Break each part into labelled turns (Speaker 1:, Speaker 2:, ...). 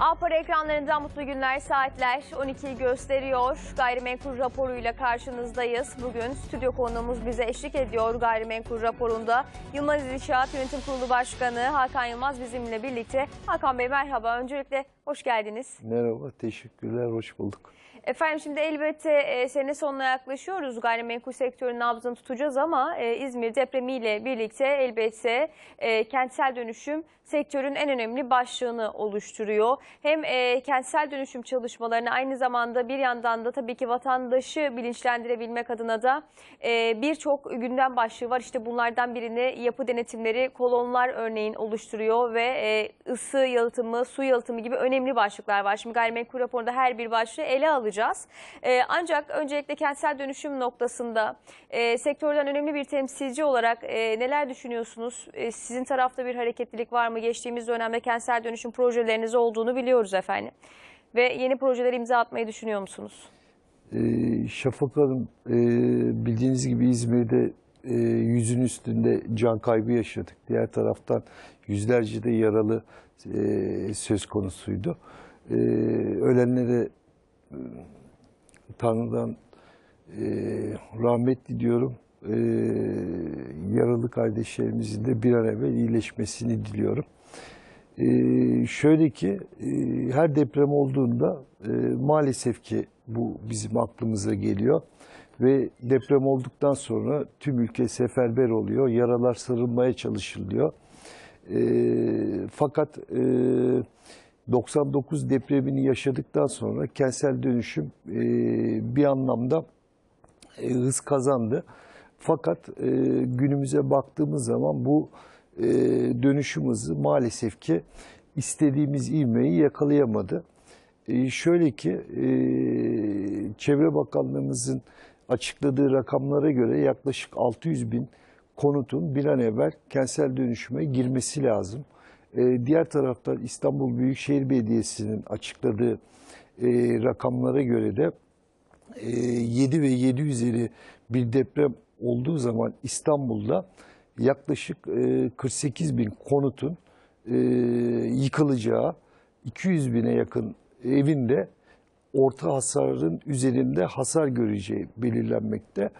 Speaker 1: Avpara ekranlarından mutlu günler saatler 12'yi gösteriyor. Gayrimenkul raporuyla karşınızdayız. Bugün stüdyo konuğumuz bize eşlik ediyor gayrimenkul raporunda. Yılmaz İnşaat Yönetim Kurulu Başkanı Hakan Yılmaz bizimle birlikte. Hakan Bey merhaba. Öncelikle hoş geldiniz.
Speaker 2: Merhaba, teşekkürler, hoş bulduk.
Speaker 1: Efendim şimdi elbette e, sene sonuna yaklaşıyoruz. Gayrimenkul sektörünün nabzını tutacağız ama e, İzmir depremiyle birlikte elbette e, kentsel dönüşüm sektörün en önemli başlığını oluşturuyor. Hem e, kentsel dönüşüm çalışmalarını aynı zamanda bir yandan da tabii ki vatandaşı bilinçlendirebilmek adına da e, birçok gündem başlığı var. İşte bunlardan birini yapı denetimleri kolonlar örneğin oluşturuyor ve e, ısı yalıtımı, su yalıtımı gibi önemli başlıklar var. Şimdi gayrimenkul raporunda her bir başlığı ele alacağız. E, ancak öncelikle kentsel dönüşüm noktasında e, sektörden önemli bir temsilci olarak e, neler düşünüyorsunuz? E, sizin tarafta bir hareketlilik var mı? Geçtiğimiz dönemde kentsel dönüşüm projeleriniz olduğunu biliyoruz efendim. Ve yeni projeler imza atmayı düşünüyor musunuz?
Speaker 2: Ee, Şafak Hanım, e, bildiğiniz gibi İzmir'de e, yüzün üstünde can kaybı yaşadık. Diğer taraftan yüzlerce de yaralı e, söz konusuydu. E, ölenlere e, Tanrı'dan e, rahmet diliyorum. E, yaralı kardeşlerimizin de bir an evvel iyileşmesini diliyorum. Ee, şöyle ki e, her deprem olduğunda e, maalesef ki bu bizim aklımıza geliyor ve deprem olduktan sonra tüm ülke seferber oluyor, yaralar sarılmaya çalışılıyor. E, fakat e, 99 depremini yaşadıktan sonra kentsel dönüşüm e, bir anlamda e, hız kazandı. Fakat e, günümüze baktığımız zaman bu e, dönüşüm hızı maalesef ki istediğimiz ivmeyi yakalayamadı. E, şöyle ki e, Çevre Bakanlığımızın açıkladığı rakamlara göre yaklaşık 600 bin konutun bir an evvel kentsel dönüşüme girmesi lazım. E, diğer taraftan İstanbul Büyükşehir Belediyesi'nin açıkladığı e, rakamlara göre de e, 7 ve 7 üzeri bir deprem olduğu zaman İstanbul'da yaklaşık e, 48 bin konutun e, yıkılacağı, 200 bine yakın evin de orta hasarın üzerinde hasar göreceği belirlenmekte.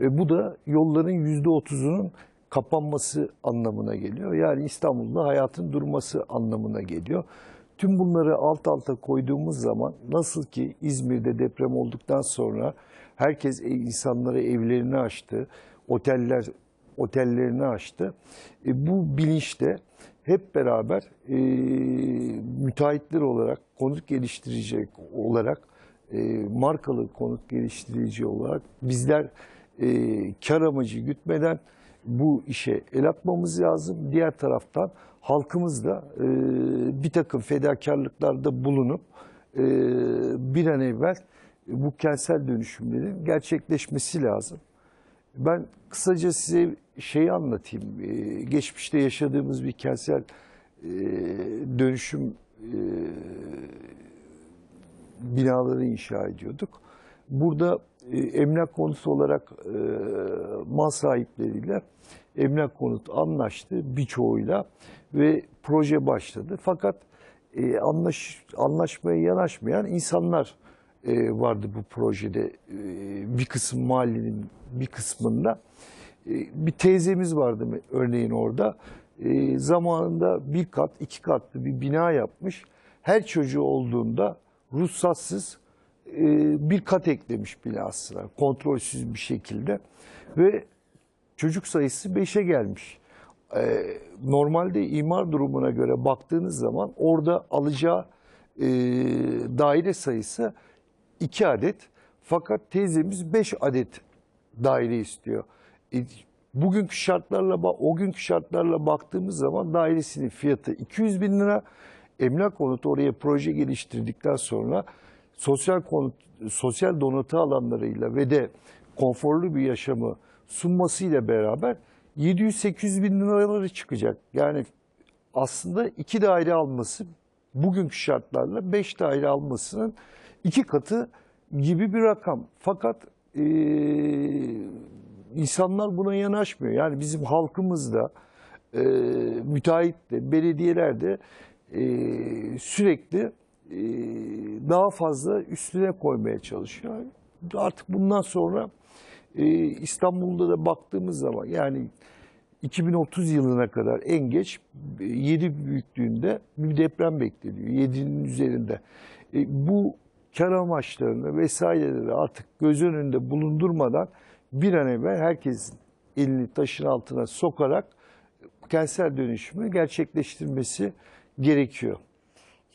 Speaker 2: E, bu da yolların %30'unun kapanması anlamına geliyor. Yani İstanbul'da hayatın durması anlamına geliyor. Tüm bunları alt alta koyduğumuz zaman nasıl ki İzmir'de deprem olduktan sonra herkes insanlara evlerini açtı, oteller otellerini açtı. E, bu bilinçte hep beraber e, müteahhitler olarak, konut geliştirici olarak, e, markalı konut geliştirici olarak bizler e, kar amacı gütmeden bu işe el atmamız lazım. Diğer taraftan halkımız da e, bir takım fedakarlıklarda bulunup e, bir an evvel bu kentsel dönüşümlerin gerçekleşmesi lazım. Ben kısaca size şeyi anlatayım. Ee, geçmişte yaşadığımız bir kentsel e, dönüşüm e, binaları inşa ediyorduk. Burada e, emlak konutu olarak e, mal sahipleriyle emlak konut anlaştı birçoğuyla ve proje başladı. Fakat e, anlaş, anlaşmaya yanaşmayan insanlar e, vardı bu projede. E, bir kısım mahallenin bir kısmında. E, bir teyzemiz vardı örneğin orada. E, zamanında bir kat, iki katlı bir bina yapmış. Her çocuğu olduğunda ruhsatsız bir kat eklemiş binasına kontrolsüz bir şekilde ve çocuk sayısı 5'e gelmiş. E, normalde imar durumuna göre baktığınız zaman orada alacağı e, daire sayısı 2 adet fakat teyzemiz 5 adet daire istiyor. E, bugünkü şartlarla o günkü şartlarla baktığımız zaman dairesinin fiyatı 200 bin lira. Emlak konutu oraya proje geliştirdikten sonra sosyal sosyal donatı alanlarıyla ve de konforlu bir yaşamı sunmasıyla beraber 700-800 bin liraları çıkacak. Yani aslında iki daire alması bugünkü şartlarla beş daire almasının iki katı gibi bir rakam. Fakat e, insanlar buna yanaşmıyor. Yani bizim halkımız da e, müteahhit de belediyeler de e, sürekli daha fazla üstüne koymaya çalışıyor. Artık bundan sonra e, İstanbul'da da baktığımız zaman yani 2030 yılına kadar en geç 7 büyüklüğünde bir deprem bekleniyor. 7'nin üzerinde. E, bu kar amaçlarını vesaireleri artık göz önünde bulundurmadan bir an evvel herkesin elini taşın altına sokarak kentsel dönüşümü gerçekleştirmesi gerekiyor.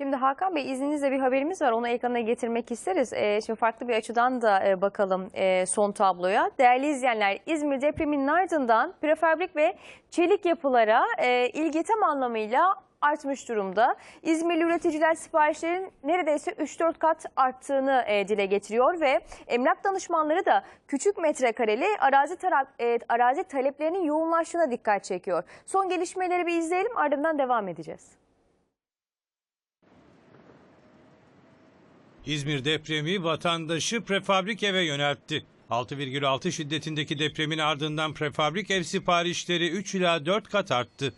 Speaker 1: Şimdi Hakan Bey izninizle bir haberimiz var. Onu ekrana getirmek isteriz. Ee, şimdi farklı bir açıdan da e, bakalım e, son tabloya. Değerli izleyenler İzmir depreminin ardından prefabrik ve çelik yapılara e, ilgi tam anlamıyla artmış durumda. İzmirli üreticiler siparişlerin neredeyse 3-4 kat arttığını e, dile getiriyor ve emlak danışmanları da küçük metrekareli arazi, tara- e, arazi taleplerinin yoğunlaştığına dikkat çekiyor. Son gelişmeleri bir izleyelim ardından devam edeceğiz.
Speaker 3: İzmir depremi vatandaşı prefabrik eve yöneltti. 6,6 şiddetindeki depremin ardından prefabrik ev siparişleri 3 ila 4 kat arttı.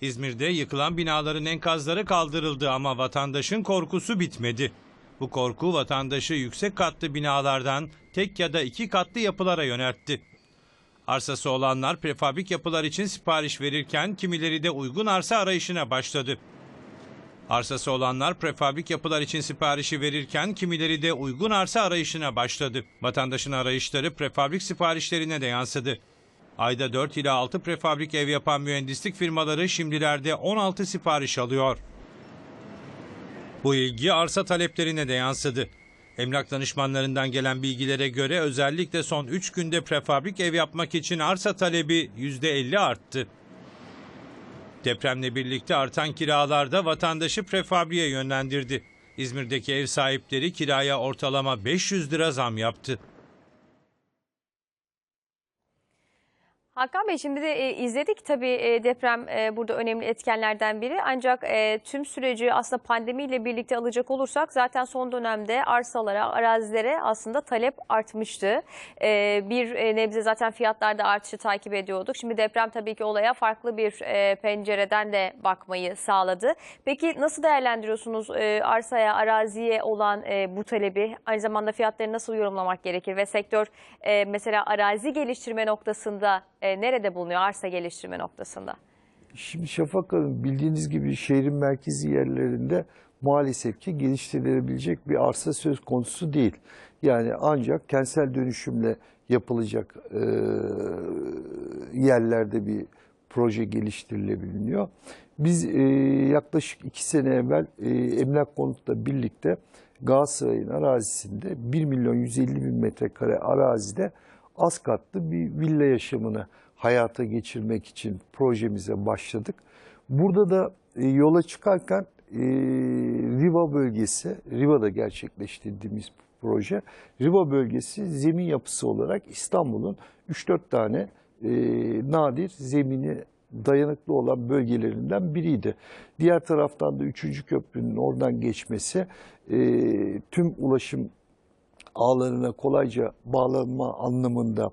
Speaker 3: İzmir'de yıkılan binaların enkazları kaldırıldı ama vatandaşın korkusu bitmedi. Bu korku vatandaşı yüksek katlı binalardan tek ya da iki katlı yapılara yöneltti. Arsası olanlar prefabrik yapılar için sipariş verirken kimileri de uygun arsa arayışına başladı. Arsası olanlar prefabrik yapılar için siparişi verirken kimileri de uygun arsa arayışına başladı. Vatandaşın arayışları prefabrik siparişlerine de yansıdı. Ayda 4 ila 6 prefabrik ev yapan mühendislik firmaları şimdilerde 16 sipariş alıyor. Bu ilgi arsa taleplerine de yansıdı. Emlak danışmanlarından gelen bilgilere göre özellikle son 3 günde prefabrik ev yapmak için arsa talebi %50 arttı. Depremle birlikte artan kiralar da vatandaşı prefabriğe yönlendirdi. İzmir'deki ev sahipleri kiraya ortalama 500 lira zam yaptı.
Speaker 1: Hakan Bey şimdi de e, izledik tabii e, deprem e, burada önemli etkenlerden biri. Ancak tüm süreci aslında pandemiyle birlikte alacak olursak zaten son dönemde arsalara, arazilere aslında talep artmıştı. Bir e, nebze zaten fiyatlarda artışı takip ediyorduk. Şimdi deprem tabii ki olaya farklı bir pencereden de bakmayı sağladı. Peki nasıl değerlendiriyorsunuz arsaya, araziye olan bu talebi? Aynı zamanda fiyatları nasıl yorumlamak gerekir ve sektör mesela arazi geliştirme noktasında e, nerede bulunuyor arsa geliştirme noktasında?
Speaker 2: Şimdi Şafak Hanım bildiğiniz gibi şehrin merkezi yerlerinde maalesef ki geliştirilebilecek bir arsa söz konusu değil. Yani ancak kentsel dönüşümle yapılacak e, yerlerde bir proje geliştirilebiliyor. Biz e, yaklaşık iki sene evvel e, Emlak Konut'la birlikte Galatasaray'ın arazisinde 1 milyon 150 bin metrekare arazide az katlı bir villa yaşamını hayata geçirmek için projemize başladık. Burada da e, yola çıkarken e, Riva bölgesi, Riva'da gerçekleştirdiğimiz proje, Riva bölgesi zemin yapısı olarak İstanbul'un 3-4 tane e, nadir zemini dayanıklı olan bölgelerinden biriydi. Diğer taraftan da 3. köprünün oradan geçmesi tüm ulaşım ağlarına kolayca bağlanma anlamında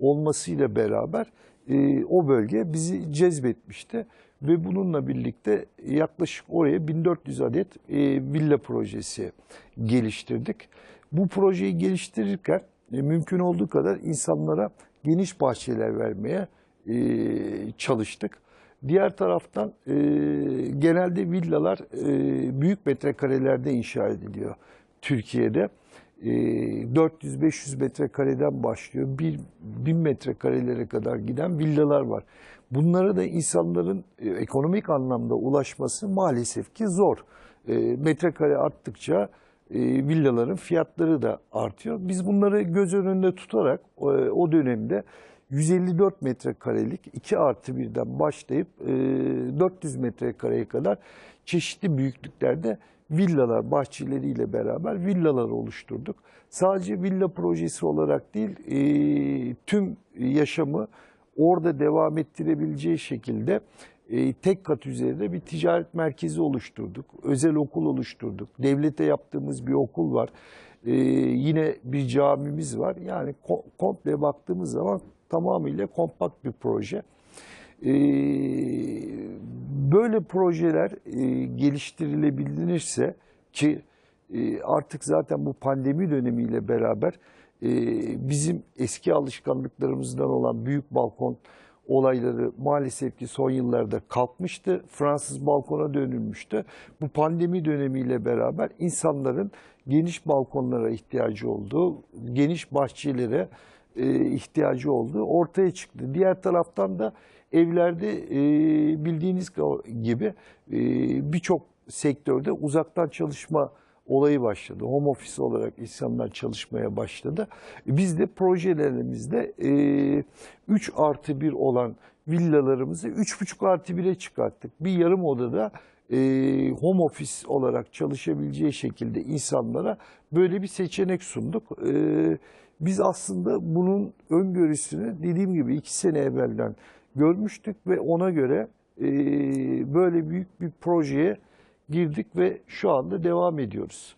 Speaker 2: olmasıyla beraber e, o bölge bizi cezbetmişti. Ve bununla birlikte yaklaşık oraya 1400 adet e, villa projesi geliştirdik. Bu projeyi geliştirirken e, mümkün olduğu kadar insanlara geniş bahçeler vermeye e, çalıştık. Diğer taraftan e, genelde villalar e, büyük metrekarelerde inşa ediliyor Türkiye'de. E, 400-500 metrekareden başlıyor. 1000 metrekarelere kadar giden villalar var. Bunlara da insanların e, ekonomik anlamda ulaşması maalesef ki zor. E, metrekare arttıkça e, villaların fiyatları da artıyor. Biz bunları göz önünde tutarak e, o dönemde 154 metrekarelik 2 artı 1'den başlayıp e, 400 metrekareye kadar çeşitli büyüklüklerde villalar bahçeleriyle beraber villalar oluşturduk. Sadece villa projesi olarak değil e, tüm yaşamı orada devam ettirebileceği şekilde e, tek kat üzerinde bir ticaret merkezi oluşturduk. Özel okul oluşturduk. Devlete yaptığımız bir okul var. E, yine bir camimiz var. Yani ko- komple baktığımız zaman tamamıyla kompakt bir proje. E, böyle projeler e, geliştirilebilirse ki e, artık zaten bu pandemi dönemiyle beraber e, bizim eski alışkanlıklarımızdan olan büyük balkon olayları maalesef ki son yıllarda kalkmıştı. Fransız balkona dönülmüştü. Bu pandemi dönemiyle beraber insanların geniş balkonlara ihtiyacı olduğu, geniş bahçelere ihtiyacı olduğu ortaya çıktı. Diğer taraftan da evlerde e, bildiğiniz gibi e, birçok sektörde uzaktan çalışma olayı başladı. Home office olarak insanlar çalışmaya başladı. Biz de projelerimizde e, 3 artı 1 olan villalarımızı 3,5 artı 1'e çıkarttık. Bir yarım odada e, home office olarak çalışabileceği şekilde insanlara böyle bir seçenek sunduk. E, biz aslında bunun öngörüsünü dediğim gibi iki sene evvelden görmüştük ve ona göre e, böyle büyük bir projeye girdik ve şu anda devam ediyoruz.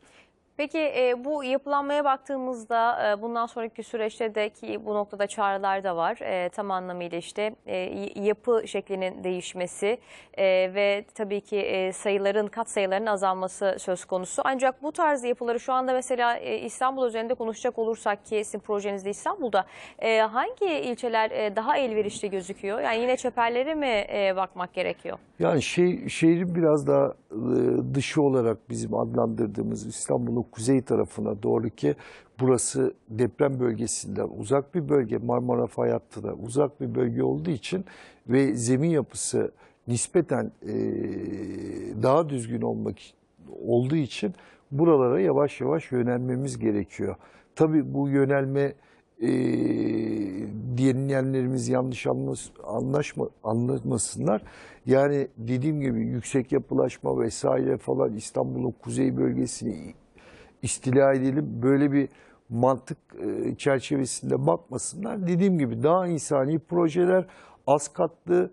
Speaker 1: Peki e, bu yapılanmaya baktığımızda e, bundan sonraki süreçte de ki bu noktada çağrılar da var. E, tam anlamıyla işte e, yapı şeklinin değişmesi e, ve tabii ki e, sayıların kat sayılarının azalması söz konusu. Ancak bu tarz yapıları şu anda mesela e, İstanbul üzerinde konuşacak olursak ki sizin projenizde İstanbul'da e, hangi ilçeler e, daha elverişli gözüküyor? Yani yine çeperlere mi e, bakmak gerekiyor?
Speaker 2: Yani şey, şehrin biraz daha dışı olarak bizim adlandırdığımız İstanbul'un kuzey tarafına doğru ki burası deprem bölgesinden uzak bir bölge. Marmara Fay hattına uzak bir bölge olduğu için ve zemin yapısı nispeten e, daha düzgün olmak olduğu için buralara yavaş yavaş yönelmemiz gerekiyor. Tabii bu yönelme e, dinleyenlerimiz yanlış anlas- anlaşma, anlamasınlar. Yani dediğim gibi yüksek yapılaşma vesaire falan İstanbul'un kuzey bölgesini istila edelim böyle bir mantık e, çerçevesinde bakmasınlar. Dediğim gibi daha insani projeler, az katlı,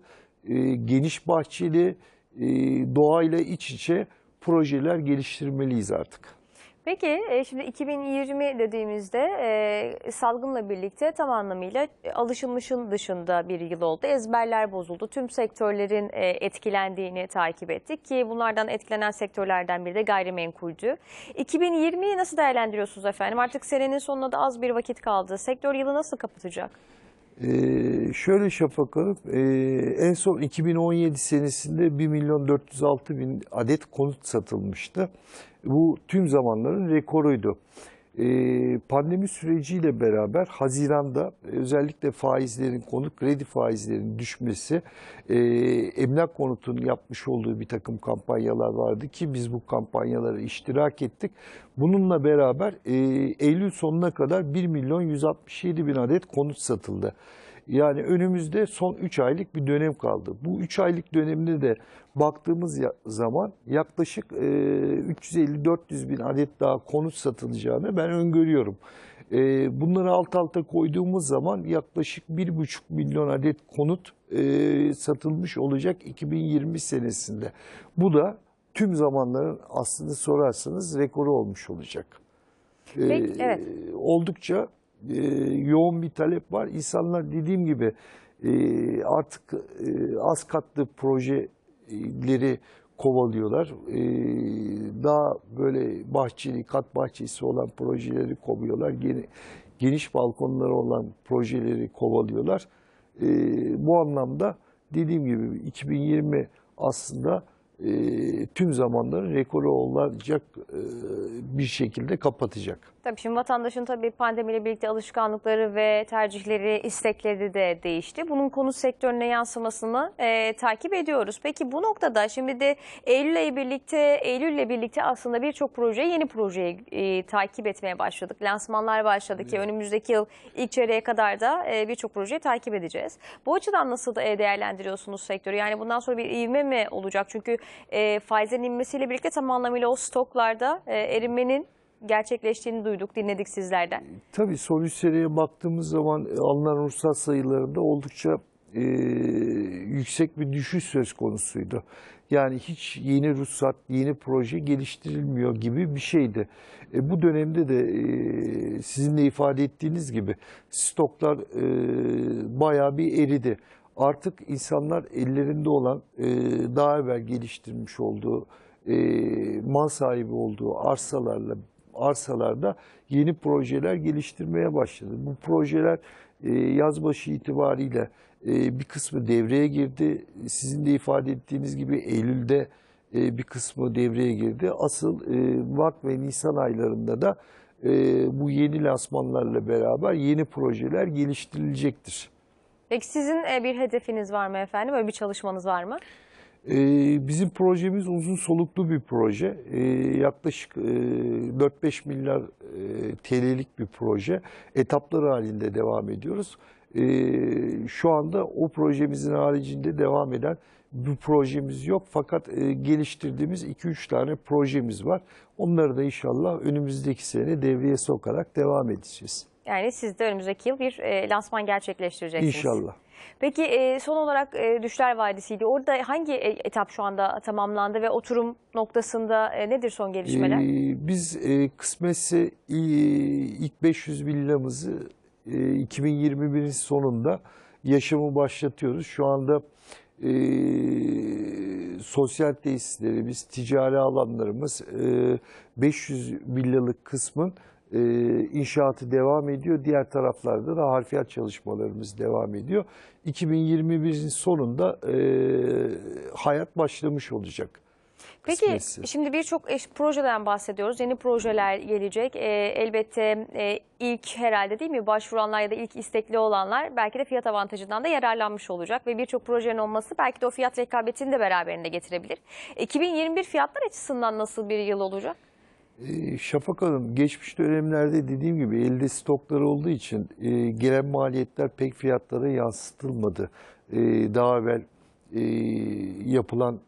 Speaker 2: e, geniş bahçeli, e, doğayla iç içe projeler geliştirmeliyiz artık.
Speaker 1: Peki e, şimdi 2020 dediğimizde e, salgınla birlikte tam anlamıyla e, alışılmışın dışında bir yıl oldu. Ezberler bozuldu. Tüm sektörlerin etkilendiğini takip ettik ki bunlardan etkilenen sektörlerden biri de gayrimenkuldü. 2020'yi nasıl değerlendiriyorsunuz efendim? Artık senenin sonuna da az bir vakit kaldı. Sektör yılı nasıl kapatacak?
Speaker 2: Ee, şöyle Şafak Hanım, e, en son 2017 senesinde 1 milyon 406 bin adet konut satılmıştı. Bu tüm zamanların rekoruydu. Ee, pandemi süreciyle beraber Haziran'da özellikle faizlerin, konut kredi faizlerinin düşmesi, e, emlak konutun yapmış olduğu bir takım kampanyalar vardı ki biz bu kampanyalara iştirak ettik. Bununla beraber e, Eylül sonuna kadar 1 milyon 167 bin adet konut satıldı. Yani önümüzde son 3 aylık bir dönem kaldı. Bu 3 aylık dönemde de baktığımız zaman yaklaşık e, 350-400 bin adet daha konut satılacağını ben öngörüyorum. Bunları alt alta koyduğumuz zaman yaklaşık 1,5 milyon adet konut satılmış olacak 2020 senesinde. Bu da tüm zamanların aslında sorarsanız rekoru olmuş olacak.
Speaker 1: Peki, evet.
Speaker 2: Oldukça e, yoğun bir talep var. İnsanlar dediğim gibi e, artık e, az katlı projeleri kovalıyorlar. E, daha böyle bahçeli, kat bahçesi olan projeleri kovalıyorlar. Geni- Geniş balkonları olan projeleri kovalıyorlar. E, bu anlamda dediğim gibi 2020 aslında e, tüm zamanların rekoru olacak e, bir şekilde kapatacak.
Speaker 1: Tabii şimdi vatandaşın tabii pandemiyle birlikte alışkanlıkları ve tercihleri, istekleri de değişti. Bunun konut sektörüne yansımasını e, takip ediyoruz. Peki bu noktada şimdi de Eylül'le birlikte Eylül'le birlikte aslında birçok projeyi yeni projeyi e, takip etmeye başladık. Lansmanlar başladı ki önümüzdeki yıl ilk çeyreğe kadar da e, birçok projeyi takip edeceğiz. Bu açıdan nasıl e, değerlendiriyorsunuz sektörü? Yani bundan sonra bir ivme mi olacak? Çünkü e, faizlerin inmesiyle birlikte tam anlamıyla o stoklarda e, erimenin gerçekleştiğini duyduk, dinledik sizlerden.
Speaker 2: Tabii son üç seneye baktığımız zaman e, alınan ruhsat sayılarında oldukça e, yüksek bir düşüş söz konusuydu. Yani hiç yeni ruhsat, yeni proje geliştirilmiyor gibi bir şeydi. E, bu dönemde de e, sizin de ifade ettiğiniz gibi stoklar e, bayağı bir eridi. Artık insanlar ellerinde olan e, daha evvel geliştirmiş olduğu e, mal sahibi olduğu arsalarla arsalarda yeni projeler geliştirmeye başladı. Bu projeler e, yaz başı itibariyle e, bir kısmı devreye girdi. Sizin de ifade ettiğiniz gibi Eylül'de e, bir kısmı devreye girdi. Asıl e, Mart ve Nisan aylarında da e, bu yeni lansmanlarla beraber yeni projeler geliştirilecektir.
Speaker 1: Peki sizin e, bir hedefiniz var mı efendim? Öyle bir çalışmanız var mı?
Speaker 2: Ee, Bizim projemiz uzun soluklu bir proje. Ee, Yaklaşık e, 4-5 milyar e, TL'lik bir proje. Etaplar halinde devam ediyoruz. Ee, Şu anda o projemizin haricinde devam eden bir projemiz yok. Fakat e, geliştirdiğimiz 2-3 tane projemiz var. Onları da inşallah önümüzdeki sene devreye sokarak devam edeceğiz.
Speaker 1: Yani siz de önümüzdeki yıl bir e, lansman gerçekleştireceksiniz.
Speaker 2: İnşallah.
Speaker 1: Peki e, son olarak e, Düşler Vadisi'ydi. Orada hangi e, etap şu anda tamamlandı ve oturum noktasında e, nedir son gelişmeler?
Speaker 2: Ee, biz e, kısmetse i- ilk 500 villamızı e, 2021'in sonunda yaşamı başlatıyoruz. Şu anda e, sosyal tesislerimiz, ticari alanlarımız e, 500 villalık kısmın e, inşaatı devam ediyor. Diğer taraflarda da harfiyat çalışmalarımız devam ediyor. 2021'in sonunda e, hayat başlamış olacak.
Speaker 1: Peki
Speaker 2: kısmetse.
Speaker 1: şimdi birçok projeden bahsediyoruz. Yeni projeler gelecek. E, elbette e, ilk herhalde değil mi başvuranlar ya da ilk istekli olanlar belki de fiyat avantajından da yararlanmış olacak ve birçok projenin olması belki de o fiyat rekabetini de beraberinde getirebilir. 2021 fiyatlar açısından nasıl bir yıl olacak?
Speaker 2: Ee, Şafak Hanım, geçmiş dönemlerde dediğim gibi elde stokları olduğu için e, gelen maliyetler pek fiyatlara yansıtılmadı. E, daha evvel e, yapılan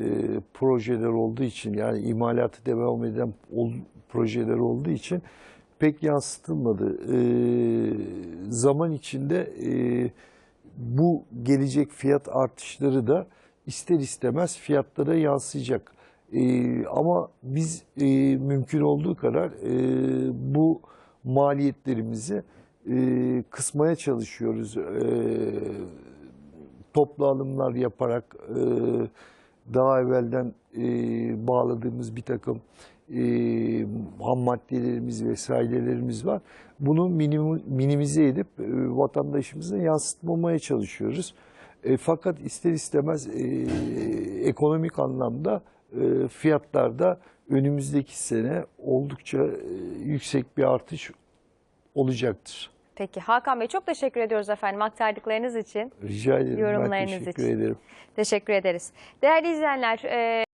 Speaker 2: e, projeler olduğu için yani imalatı devam eden ol- projeler olduğu için pek yansıtılmadı. E, zaman içinde e, bu gelecek fiyat artışları da ister istemez fiyatlara yansıyacak. Ee, ama biz e, mümkün olduğu kadar e, bu maliyetlerimizi e, kısmaya çalışıyoruz. E, toplu alımlar yaparak e, daha evvelden e, bağladığımız bir takım e, ham maddelerimiz vesairelerimiz var. Bunu minim, minimize edip e, vatandaşımıza yansıtmamaya çalışıyoruz. E, fakat ister istemez e, ekonomik anlamda e, fiyatlarda önümüzdeki sene oldukça e, yüksek bir artış olacaktır.
Speaker 1: Peki Hakan Bey çok teşekkür ediyoruz efendim aktardıklarınız için.
Speaker 2: Rica ederim. Ben
Speaker 1: Yorumlarınız
Speaker 2: teşekkür
Speaker 1: için.
Speaker 2: ederim.
Speaker 1: Teşekkür ederiz. Değerli izleyenler, e,